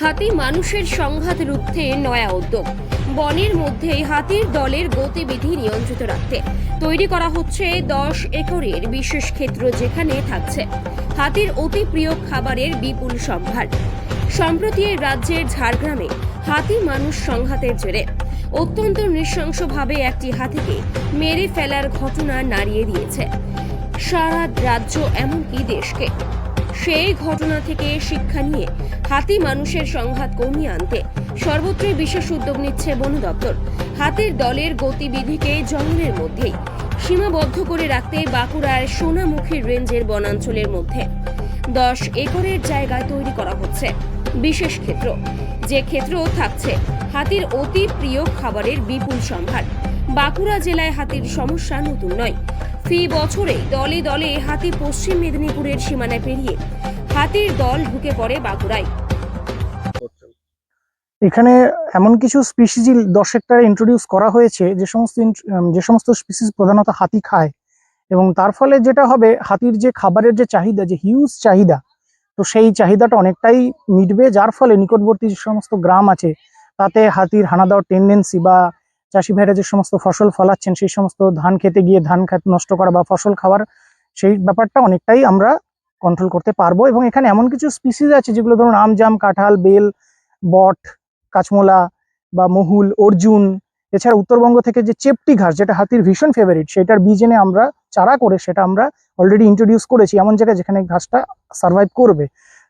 হাতি মানুষের সংঘাত রুখতে নয়া উদ্যোগ। বনের মধ্যে হাতির দলের গতিবিধি নিয়ন্ত্রিত রাখতে। তৈরি করা হচ্ছে দশ একরের বিশেষ ক্ষেত্র যেখানে থাকছে। হাতির অতি প্রিয় খাবারের বিপুল সম্ভার। সম্প্রতি রাজ্যের ঝাড়গ্রামে হাতি মানুষ সংঘাতের জেরে অত্যন্ত নৃশংসভাবে একটি হাতিকে মেরে ফেলার ঘটনা নাড়িয়ে দিয়েছে। সারা রাজ্য এমনকি দেশকে। সেই ঘটনা থেকে শিক্ষা নিয়ে হাতি মানুষের সংঘাত কমিয়ে আনতে সর্বত্রই বিশেষ উদ্যোগ নিচ্ছে বন দপ্তর। হাতির দলের গতিবিধিকে জঙ্গলের মধ্যেই সীমাবদ্ধ করে রাখতে বাঁকুড়ার সোনামুখী রেঞ্জের বনাঞ্চলের মধ্যে দশ একরের জায়গায় তৈরি করা হচ্ছে। বিশেষ ক্ষেত্র, যে ক্ষেত্র থাকছে হাতির অতি প্রিয় খাবারের বিপুল সম্ভার। বাঁকুড়া জেলায় হাতির সমস্যা নতুন নয়। ফি বছরে দলে দলে হাতি পশ্চিম মেদিনীপুরের সীমানায় পেরিয়ে হাতির দল ঢুকে পড়ে বাঁকুড়ায়। এখানে এমন কিছু স্পিসিস দশ হেক্টরে ইন্ট্রোডিউস করা হয়েছে, যে সমস্ত যে সমস্ত স্পিসিস প্রধানত হাতি খায়। এবং তার ফলে যেটা হবে, হাতির যে খাবারের যে চাহিদা, যে হিউজ চাহিদা, তো সেই চাহিদাটা অনেকটাই মিটবে। যার ফলে নিকটবর্তী যে সমস্ত গ্রাম আছে, তাতে হাতির হানা দেওয়ার টেন্ডেন্সি বা চাষি ভাইরা যে সমস্ত ফসল ফলাচ্ছেন, সেই সমস্ত ধান খেতে গিয়ে ধান নষ্ট করা বা ফসল খাওয়ার সেই ব্যাপারটা অনেকটাই আমরা কন্ট্রোল করতে পারব। এবং এখানে এমন কিছু স্পিসিস আছে যেগুলো ধরুন আম, জাম, কাঁঠাল, বেল, বট, কাঁচমোলা বা মহুল, অর্জুন। এছাড়া উত্তরবঙ্গ থেকে যে চেপটি ঘাস, যেটা হাতির ভীষণ ফেভারিট সেটার বীজ এনে আমরা চারা করে সেটা আমরা অলরেডি ইন্ট্রোডিউস করেছি এমন জায়গায় যেখানে ঘাসটা সার্ভাইভ করবে।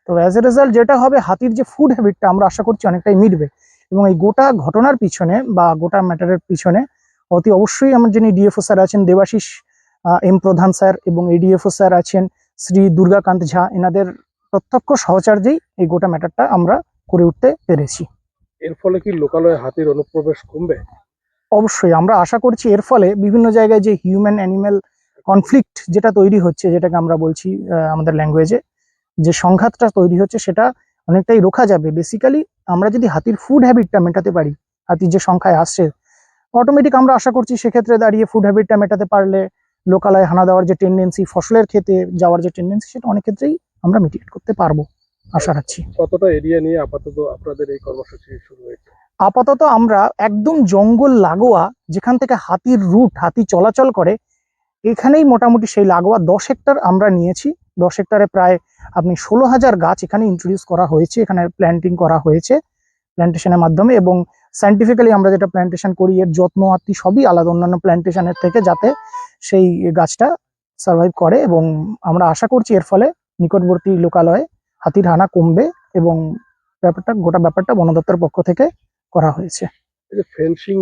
তো অ্যাজ এ রেজাল্ট যেটা হবে, হাতির যে ফুড হ্যাবিটটা আমরা আশা করছি অনেকটাই মিটবে। এবং এই গোটা ঘটনার পিছনে বা গোটা ম্যাটারের পিছনে অতি অবশ্যই আমার যিনি ডিএফও স্যার আছেন দেবাশিস এম প্রধান স্যার এবং এডিএফও স্যার আছেন শ্রী দুর্গাকান্ত ঝা এনাদের প্রত্যক্ষ সহচার্যেই এই গোটা ম্যাটারটা আমরা করে উঠতে পেরেছি। এর ফলে কি লোকালয়ে হাতির অনুপ্রবেশ কমবে? অবশ্যই আমরা আশা করছি এর ফলে বিভিন্ন জায়গায় যে হিউম্যান অ্যানিম্যাল কনফ্লিক্ট যেটা তৈরি হচ্ছে যেটাকে আমরা বলছি আমাদের ল্যাঙ্গুয়েজে যে সংঘাতটা তৈরি হচ্ছে সেটা অনেকটাই রোখা যাবে। বেসিক্যালি আমরা যদি হাতির ফুড হ্যাবিটটা মেটাতে পারি হাতির যে সংখ্যায় আসছে অটোমেটিক আমরা আশা করছি সেক্ষেত্রে দাঁড়িয়ে ফুড হ্যাবিটটা মেটাতে পারলে লোকালয়ে হানা দেওয়ার যে টেন্ডেন্সি ফসলের খেতে যাওয়ার যে টেন্ডেন্সি সেটা অনেক ক্ষেত্রেই আমরা মিটিগেট করতে পারব আশা রাখছি। কতটা এরিয়া নিয়ে আপাতত আপনাদের এই কর্মসূচি শুরু হয়েছে? আপাতত আমরা একদম জঙ্গল লাগোয়া যেখান থেকে হাতির রুট হাতি চলাচল করে এখানেই মোটামুটি সেই লাগোয়া দশ হেক্টর আমরা নিয়েছি। দশ হেক্টরে প্রায় আপনি ষোলো হাজার গাছ এখানে ইন্ট্রোডিউস করা হয়েছে, এখানে প্ল্যান্টিং করা হয়েছে প্ল্যান্টেশনের মাধ্যমে এবং সাইন্টিফিক্যালি আমরা যেটা প্ল্যান্টেশন করি, এর যত্ন আত্মি সবই আলাদা অন্যান্য প্ল্যান্টেশনের থেকে যাতে সেই গাছটা সার্ভাইভ করে এবং আমরা আশা করছি এর ফলে নিকটবর্তী লোকালয়ে হাতির হানা কমবে এবং ব্যাপারটা, গোটা ব্যাপারটা বন পক্ষ থেকে করা হয়েছে। ফেন্সিং